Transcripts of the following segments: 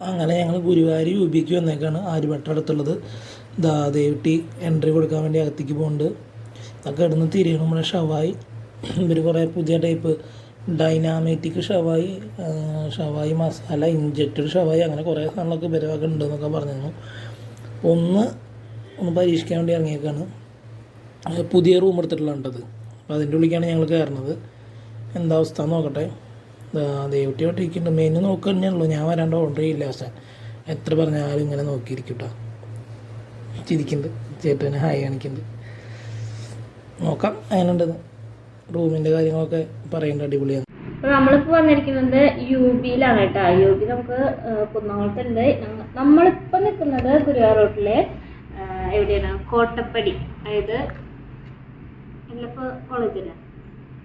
അങ്ങനെ ഞങ്ങൾ ഗുരുവായൂർ യു ബിക്ക് വന്നേക്കാണ്. ആര്യഭട്ട അടുത്തുള്ളത്. ദാ ദേവിട്ടി എൻട്രി കൊടുക്കാൻ വേണ്ടി അകത്തേക്ക് പോകുന്നുണ്ട് അതൊക്കെ ഇടുന്ന് തിരിയണം. നമ്മുടെ ഷവായി. ഇവർ കുറേ പുതിയ ടൈപ്പ് ഡൈനാമേറ്റിക് ഷവായി ഷവായി മസാല ഇഞ്ചക്റ്റഡ് ഷവായി അങ്ങനെ കുറേ സാധനങ്ങളൊക്കെ ഇവരൊക്കെ ഉണ്ടെന്നൊക്കെ പറഞ്ഞിരുന്നു. ഒന്ന് ഒന്ന് പരീക്ഷിക്കാൻ വേണ്ടി ഇറങ്ങിയേക്കാണ്. പുതിയ റൂം എടുത്തിട്ടുള്ളത് അപ്പോൾ അതിന്റെ ഉള്ളിലേക്കാണ് ഞങ്ങൾ കയറുന്നത് എന്താ അവസ്ഥ നോക്കട്ടെ. ദേവട്ടി ഒട്ടിരിക്കുന്നുണ്ട് മെനു നോക്കുക തന്നെയുള്ളൂ ഞാൻ വരാണ്ട് ഓർഡർ ചെയ്യില്ല സാർ എത്ര പറഞ്ഞാലും ഇങ്ങനെ നോക്കിയിരിക്കും കേട്ടോ ചിരിക്കുന്നുണ്ട്. ചേട്ടന് ഹായ് കാണിക്കുന്നുണ്ട്. നോക്കാം റൂമിന്റെ റൂമിന്റെ കാര്യങ്ങളൊക്കെ പറയേണ്ട അടിപൊളിയാണ് അപ്പൊ നമ്മളിപ്പോ വന്നിരിക്കുന്നത് യു ബിയിലാണ് കേട്ടോ യു ബി നമുക്ക് കുന്നംകുളത്തുണ്ട് നമ്മളിപ്പോ നിൽക്കുന്നത് ഗുരുവായൂർ റോട്ടിലെ എവിടെയാണ്? കോട്ടപ്പടി. അതായത് എല്ലപ്പോ കോളേജിലാണ്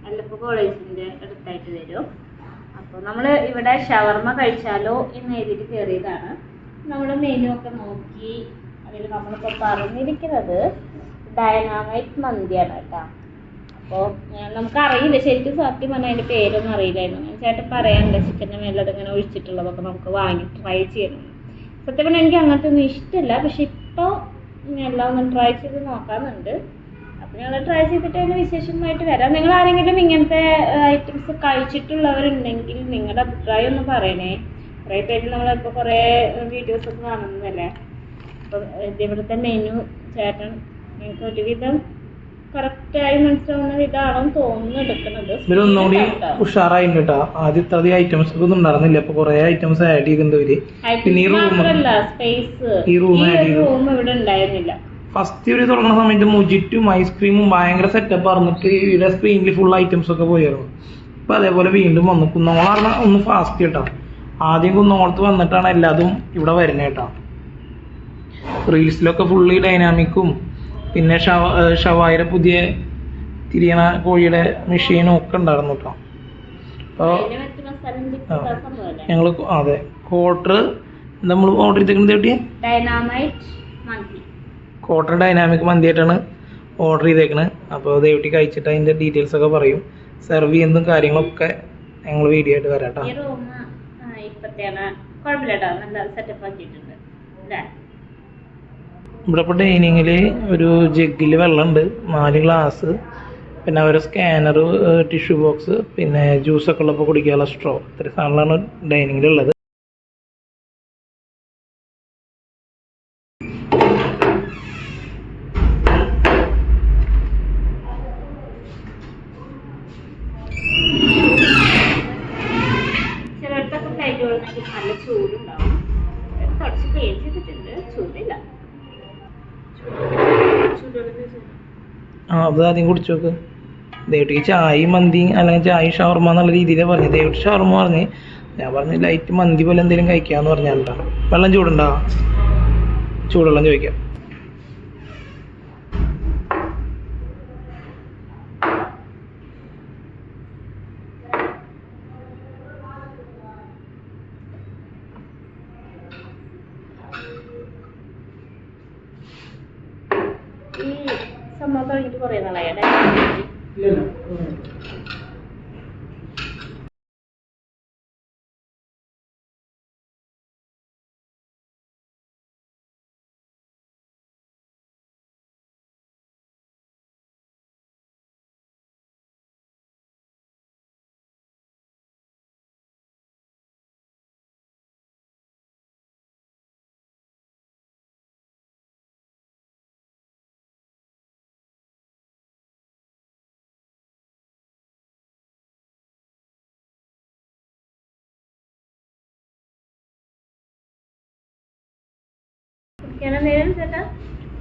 എല്ലപ്പോ കോളേജിന്റെ അടുത്തായിട്ട് വരും. അപ്പോൾ നമ്മൾ ഇവിടെ ഷവർമ കഴിച്ചാലോ എന്ന് എഴുതിയിട്ട് കയറിയതാണ് നമ്മൾ മെനു ഒക്കെ നോക്കി. അതിൽ നമ്മളിപ്പോൾ പറഞ്ഞിരിക്കുന്നത് ഡയനാമൈറ്റ് മന്തിയാണ് കേട്ടോ. അപ്പോൾ നമുക്കറിയില്ല ശരിക്കും സത്യം പറഞ്ഞാൽ അതിന്റെ പേരൊന്നും അറിയില്ലായിരുന്നു. ഞാൻ ചേട്ടൻ പറയാനുണ്ട് ചിക്കന്റെ മേലെ അതിങ്ങനെ ഒഴിച്ചിട്ടുള്ളതൊക്കെ നമുക്ക് വാങ്ങി ട്രൈ ചെയ്യണം. സത്യം പറഞ്ഞാൽ എനിക്ക് അങ്ങനത്തെ ഒന്നും ഇഷ്ടമല്ല പക്ഷെ ഇപ്പോൾ എല്ലാം ഒന്ന് ട്രൈ ചെയ്ത് നോക്കാമെന്നുണ്ട് ഞങ്ങൾ ട്രൈ ചെയ്തിട്ട് അതിന് വിശേഷമായിട്ട് വരാം. നിങ്ങൾ ആരെങ്കിലും ഇങ്ങനത്തെ ഐറ്റംസ് കഴിച്ചിട്ടുള്ളവരുണ്ടെങ്കിൽ നിങ്ങളുടെ അഭിപ്രായം ഒന്ന് പറയണേ. കുറേ പേര് നമ്മളിപ്പോൾ കുറേ വീഡിയോസ് ഒക്കെ കാണുന്നതല്ലേ? അപ്പം ഇവിടുത്തെ മെനു ചേട്ടൻ നിങ്ങൾക്ക് ഒരുവിധം കറക്റ്റായി മനസ്സിലാവുന്ന വിധാണെന്ന് തോന്നുന്നു എടുക്കുന്നത്. ഇവരൊന്നുകൂടി ഉഷാറായിട്ടുണ്ട് കേട്ടോ ആദ്യം ഇത്ര അധികം ഐറ്റംസ് ഒന്നും ഉണ്ടായിരുന്നില്ല. അപ്പോൾ കുറേ ഐറ്റംസ് ആഡ് ചെയ്തിട്ടുണ്ട് ഇവർ. പിന്നെ ഈ സ്പേസ് ഈ റൂം ഇവിടെ ഉണ്ടായിരുന്നില്ല. ഫസ്റ്റ് ഇവർ തുടങ്ങുന്ന സമയത്ത് മുജിറ്റും ഐസ്ക്രീമും ഭയങ്കര സെറ്റപ്പ് പറഞ്ഞിട്ട് ഇവിടെ സ്ക്രീനിൽ ഫുൾ ഐറ്റംസ് ഒക്കെ പോയിരുന്നു ഇപ്പൊ അതേപോലെ വീണ്ടും വന്നു. കുന്നോളാണ് ഒന്ന് ഫാസ്റ്റ് കേട്ടോ. ആദ്യം കുന്നോളത്ത് വന്നിട്ടാണ് എല്ലാതും ഇവിടെ വരുന്നത് കേട്ടോ. റീൽസിലൊക്കെ ഫുള്ളി ഡൈനാമിക്കും പിന്നെ ഷവ പുതിയ തിരിയണ കോഴിയുടെ മെഷീനും ഒക്കെ ഉണ്ടായിരുന്നു കേട്ടോ. അപ്പോൾ ഞങ്ങൾ അതെ ക്വാർട്ടർ നമ്മൾ ഓർഡർ ചെയ്തേക്കുന്നത് ഡൈനാമൈറ്റ് ക്വാർട്ടർ ഡൈനാമിക് മന്തിയായിട്ടാണ് ഓർഡർ ചെയ്തേക്കണത് അപ്പോൾ ദയവിട്ട് കഴിച്ചിട്ട് അതിന്റെ ഡീറ്റെയിൽസ് ഒക്കെ പറയും. സെർവ് ചെയ്യുന്നതും കാര്യങ്ങളൊക്കെ ഞങ്ങൾ വീഡിയോ ആയിട്ട് വരാം കേട്ടോ ഇവിടെ ഇപ്പോൾ ഡൈനിങ്ങിൽ ഒരു ജഗ്ഗിൽ വെള്ളമുണ്ട് നാല് ഗ്ലാസ് പിന്നെ ഒരു സ്കാനർ ടിഷ്യൂ ബോക്സ് പിന്നെ ജ്യൂസൊക്കെ ഉള്ളപ്പോൾ കുടിക്കാനുള്ള സ്ട്രോ ഇത്ര സാധനങ്ങളാണ് ഡൈനിങ്ങിലുള്ളത് ആ അത് ആദ്യം കുടിച്ചു നോക്ക്. ദേവട്ടിക്ക് ചായ മന്തി അല്ലെങ്കിൽ ചായ ഷവർമ എന്നുള്ള രീതിയിലാണ് പറഞ്ഞത് ദേവട്ടി ഷവർമ പറഞ്ഞ്. ഞാൻ പറഞ്ഞു ലൈറ്റ് മന്തി പോലെ എന്തെങ്കിലും കഴിക്കാന്ന് പറഞ്ഞാൽ വെള്ളം ചൂടുണ്ടോ? ചൂടുവെള്ളം ചോദിക്കാം ഈ സംഭവം തുടങ്ങിയിട്ട് കുറേ നാളായി.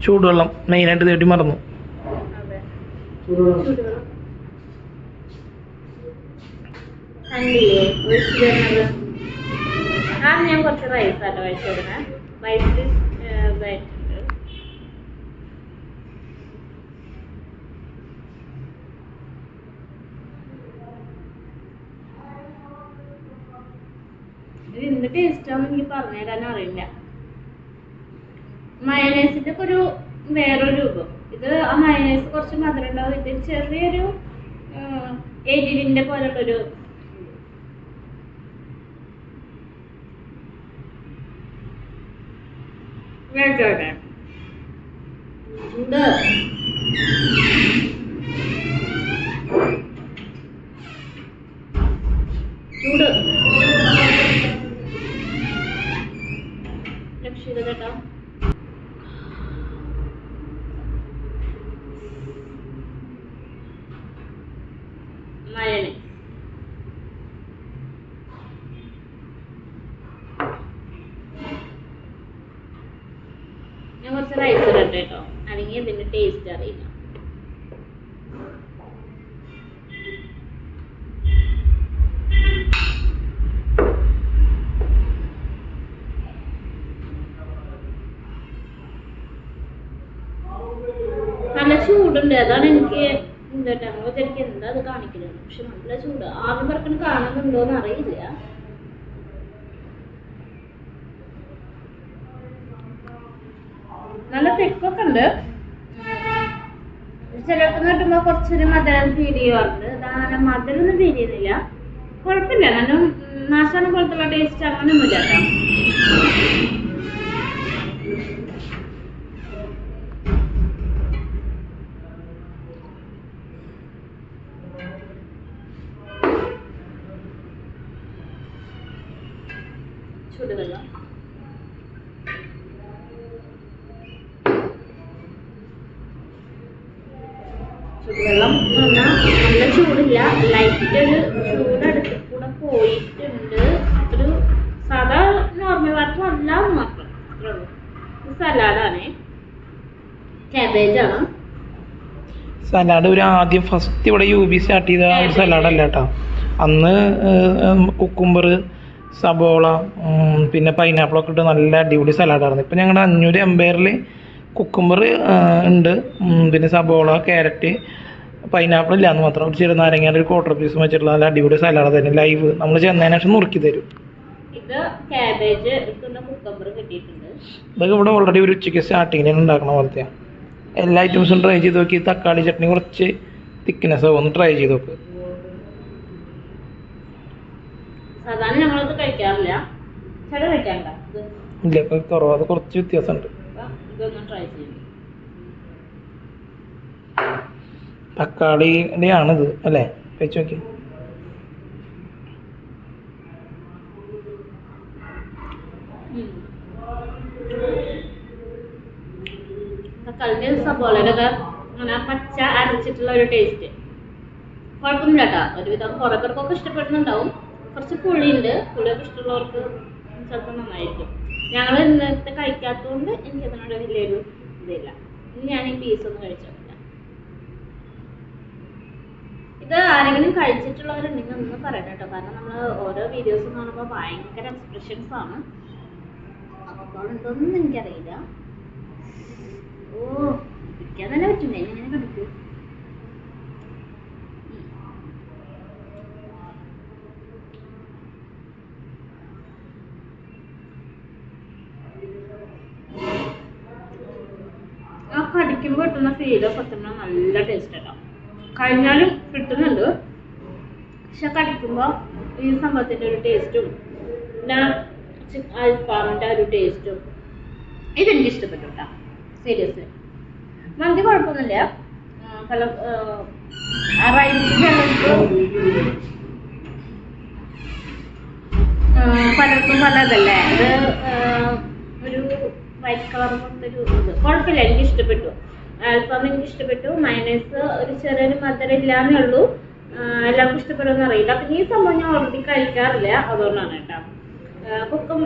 ചൂടുവെള്ളം. മെയിനായിട്ട് ദേവട്ടി മറന്നു. അതെ. ചൂടുവെള്ളം. കണ്ടില്ലേ? ഒഴിച്ചു തരുന്നത് ആ ഞാൻ കുറച്ച് റൈസ് ആട്ടോ ഒഴിച്ചു തരുന്നത് റൈസ് ഇതായിട്ടുണ്ട് ഇത് എന്ത് ടേസ്റ്റാന്ന് എനിക്ക് പറഞ്ഞുതരാൻ അറിയില്ല. മയനൈസിന്റെ ഒരു വേറൊരു രൂപം. ഇത് ആ മയനൈസ് കുറച്ച് മധുരം ഉണ്ടാവും. ഇത് ചെറിയൊരു എരിവിന്റെ പോലുള്ളൊരു റെഡ് റെഡ് ഉണ്ട് റൈസ് കേട്ടോ അല്ലെങ്കിൽ ഇതിന്റെ ടേസ്റ്റ് അറിയില്ല. നല്ല ചൂടുണ്ട്. അതാണ് എനിക്ക് എന്താ ഞങ്ങൾ വിചാരിക്കുക എന്താ അത് കാണിക്കുന്നത്? പക്ഷെ നല്ല ചൂട്. ആദ്യം പറക്കണ കാണുന്നുണ്ടോന്ന് അറിയില്ല. തിക്കൊക്കെ ഉണ്ട്. ചിലർക്ക് കിട്ടുമ്പോ കുറച്ചൊരു മധുരം ഫീൽ ചെയ്യാറുണ്ട്. അതാണ് മധുരമൊന്നും ഫീൽ ചെയ്യുന്നില്ല. കുഴപ്പമില്ല. നല്ല നാശാണ് പോലത്തുള്ള ടേസ്റ്റ് അങ്ങനെയൊന്നുമില്ല കേട്ടോ. ചൂടുവെള്ളം. ചൂടുവെള്ളം എന്ന് പറഞ്ഞാൽ നല്ല ചൂടില്ല. ലൈറ്റ് ഒരു ചൂട് അടുത്ത് കൂടെ പോയിട്ടുണ്ട്. ഒരു സാധാ നോർമൽ വാട്ടർ അല്ല എന്ന് മാത്രം. അത്രേ ഉള്ളൂ. ഇത് സലാഡാണ് കാബേജാണ് സലാഡ് ഒരു ആദ്യം ഫസ്റ്റ് ഇവിടെ യു ബി സ്റ്റാർട്ട് ചെയ്ത ഒരു സലാഡല്ല കേട്ടോ. അന്ന് കുക്കുംബർ സബോള പിന്നെ പൈനാപ്പിൾ ഒക്കെ ഇട്ട് നല്ല അടിപൊളി സലാഡായിരുന്നു ഇപ്പം ഞങ്ങളുടെ അഞ്ഞൂറ് എംപയറിൽ കുക്കുംബർ ഉണ്ട്. പിന്നെ സബോള ക്യാരറ്റ് പൈനാപ്പിൾ ഇല്ല എന്ന് മാത്രം. ഒരു ചെറുനാരങ്ങയുടെ ഒരു ക്വാർട്ടർ പീസ് വെച്ചിട്ടുള്ള നല്ല അടിപൊളി സലാഡ് തന്നെ. ലൈവ് നമ്മൾ ചെന്നതിന് ശേഷം നുറുക്കി തരും. ഇതൊക്കെ ഇവിടെ ഓൾറെഡി ഒരു ഉച്ചയ്ക്ക് സ്റ്റാർട്ടിങ്ങിൽ ഉണ്ടാക്കണ പോലത്തെ എല്ലാ ഐറ്റംസും ട്രൈ ചെയ്ത് നോക്കി. തക്കാളി ചട്നി കുറച്ച് തിക്നെസ് ആവും. ഒന്ന് ട്രൈ ചെയ്ത് നോക്ക്. ഇല്ല കുറവാ. അത് കുറച്ച് വ്യത്യാസമുണ്ട്. ഇതൊന്ന് ട്രൈ ചെയ്യും തക്കാളിയുടെ ആണിത് അല്ലേ? വെച്ച് നോക്കി. തക്കാളിന്റെ സബോളയുടെ ഒക്കെ അങ്ങനെ പച്ച അരച്ചിട്ടുള്ള ഒരു ടേസ്റ്റ് കുഴപ്പമൊന്നുമില്ല കേട്ടോ ഒരുവിധം കുറെ പേർക്കൊക്കെ ഇഷ്ടപ്പെടുന്നുണ്ടാവും. കുറച്ച് പുളിയുണ്ട്. പുളിയൊക്കെ ഇഷ്ടമുള്ളവർക്ക് ചിലപ്പോൾ നന്നായിരിക്കും. ഞങ്ങൾ ഇന്നത്തെ കഴിക്കാത്തതുകൊണ്ട് എനിക്ക് അതിനോട് വലിയൊരു ഇതില്ല. ഇനി ഞാൻ ഈ പീസ് ഒന്നും കഴിച്ചോട്ടില്ല. ഇത് ആരെങ്കിലും കഴിച്ചിട്ടുള്ളവരുണ്ടെങ്കിൽ ഒന്ന് പറയണം കേട്ടോ. കാരണം നമ്മൾ ഓരോ വീഡിയോസ് കാണുമ്പോൾ ഭയങ്കര എക്സ്പ്രഷൻസ് ആണ്. അപ്പോൾ ഉണ്ടോന്നും എനിക്കറിയില്ല. ഓ പിടിക്കാൻ തന്നെ പറ്റുന്നേ എങ്ങനെ കടിക്കൂ ആ കടിക്കുമ്പോൾ കിട്ടുന്ന ഫീൽ പത്തുമണ നല്ല ടേസ്റ്റ് കേട്ടോ കഴിഞ്ഞാലും കിട്ടുന്നുണ്ട്. പക്ഷെ കടിക്കുമ്പോൾ ഈ സംഭവത്തിന്റെ ഒരു ടേസ്റ്റും പിന്നെ അൽഫാമിന്റെ ഒരു ടേസ്റ്റും ഇതെനിക്ക് ഇഷ്ടപ്പെട്ടു കേട്ടോ സീരിയസ് മന്തി കുഴപ്പമൊന്നുമില്ല പല റൈസിന്റെ പലർക്കും പല ഇതല്ലേ ഇത് ആ, ഒരു വൈറ്റ് കളർ പോലത്തെ ഒരു ഇത്. കുഴപ്പമില്ല എനിക്ക് ഇഷ്ടപ്പെട്ടു അൽഫാം എനിക്ക് ഇഷ്ടപ്പെട്ടു മയണൈസ് ഒരു ചെറിയൊരു മധുരം ഇല്ലാന്നേ ഉള്ളൂ എല്ലാവർക്കും ഇഷ്ടപ്പെടുമെന്ന് അറിയില്ല. പിന്നെ ഈ സംഭവം ഞാൻ ഓൾറെഡി കഴിക്കാറില്ല. അതുകൊണ്ടാണ് കേട്ടോ. കുക്കും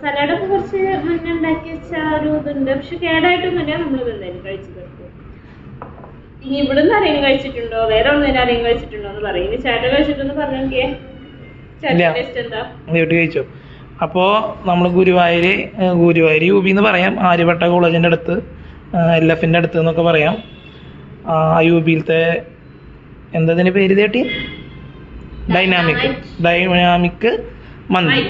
സലാഡൊക്കെ കുറച്ച് മുന്നേ ഉണ്ടാക്കി വെച്ച ഒരു ഇതുണ്ട്. പക്ഷെ കേടായിട്ടൊന്നുമില്ല. നമ്മൾ ഇതെന്തായാലും കഴിച്ചു തീർക്കും. ഇനി ഇവിടുന്ന് ആരെങ്കിലും കഴിച്ചിട്ടുണ്ടോ? വേറെ ഒന്നും ആരെങ്കിലും കഴിച്ചിട്ടുണ്ടോ എന്ന് പറയും. ഇനി ചേട്ടൻ കഴിച്ചിട്ടുണ്ടെന്ന് പറഞ്ഞെങ്കിൽ ചേട്ടൻ. ടേസ്റ്റ് എന്താ? അപ്പോൾ നമ്മൾ ഗുരുവായൂർ ഗുരുവായൂർ യു ബി എന്ന് പറയാം. ആര്യഭട്ട കോളേജിന്റെ അടുത്ത് എൽ എഫിന്റെ അടുത്ത് എന്നൊക്കെ പറയാം. ആ യു ബിയിലത്തെ എന്തതിന് പേര് തേട്ടി ഡൈനാമിക് ഡൈനാമിക് മന്തി.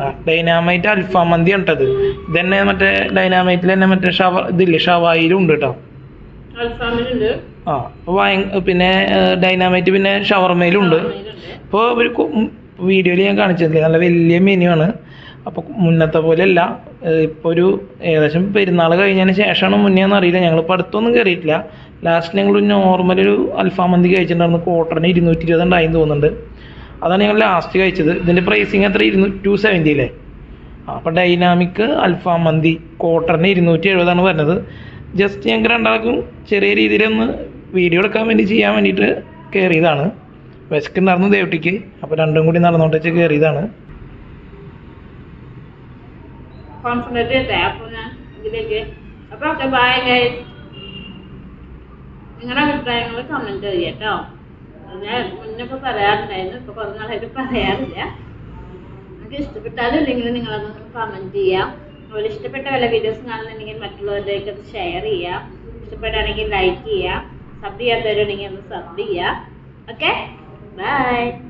ആ ഡൈനാമൈറ്റ് അൽഫാം മന്തി ഉണ്ടത് ഇതന്നെ മറ്റേ ഡൈനാമൈറ്റിൽ തന്നെ മറ്റേ ഷവ ഇതില്ലേ? ഷവായിലും ഉണ്ട് കേട്ടോ ആ പിന്നെ ഡൈനാമൈറ്റ് പിന്നെ ഷവർമയിലും ഉണ്ട്. ഇപ്പോൾ ഒരു വീഡിയോയിൽ ഞാൻ കാണിച്ചിട്ടില്ല നല്ല വലിയ മെനു ആണ്. അപ്പോൾ മുന്നത്തെ പോലെയല്ല. ഇപ്പോൾ ഒരു ഏകദേശം പെരുന്നാൾ കഴിഞ്ഞതിന് ശേഷമാണ് മുന്നേ എന്നറിയില്ല ഞങ്ങളിപ്പോൾ അടുത്തൊന്നും കയറിയിട്ടില്ല ലാസ്റ്റ് ഞങ്ങൾ നോർമൽ ഒരു അൽഫാം മന്തി കഴിച്ചിട്ടുണ്ടായിരുന്നു. ക്വാർട്ടറിന് ഇരുന്നൂറ്റി ഇരുപത് ഉണ്ടായി തോന്നുന്നുണ്ട്. അതാണ് ഞങ്ങൾ ലാസ്റ്റ് കഴിച്ചത്. ഇതിന്റെ പ്രൈസിങ് എത്ര? ഇരുന്നൂ ടു സെവന്റി അല്ലേ അപ്പോൾ ഡൈനാമിക് അൽഫാം മന്തി ക്വാർട്ടറിന് ഇരുന്നൂറ്റി എഴുപതാണ് വരുന്നത്. ജസ്റ്റ് ഞങ്ങൾക്ക് രണ്ടാൾക്കും ചെറിയ രീതിയിലൊന്ന് വീഡിയോ എടുക്കാൻ വേണ്ടി ചെയ്യാൻ വേണ്ടിയിട്ട് കയറിയതാണ് വിശക്കുണ്ടായിരുന്നു ദേവട്ടിക്ക്. അപ്പോൾ രണ്ടും കൂടി നടന്നോട്ട് വെച്ച് കയറിയതാണ് അഭിപ്രായങ്ങൾ നിങ്ങൾക്ക് ചെയ്യാം ഇഷ്ടപ്പെട്ട വല്ല വീഡിയോസ് കാണുന്നുണ്ടെങ്കിൽ മറ്റുള്ളവരിലേക്ക് അത് ഷെയർ ചെയ്യുക. ഇഷ്ടപ്പെട്ടാണെങ്കിൽ ലൈക്ക് ചെയ്യുക. സബ് ചെയ്യാത്തവരുണ്ടെങ്കിൽ ഒന്ന് സബ് ചെയ്യുക. Okay bye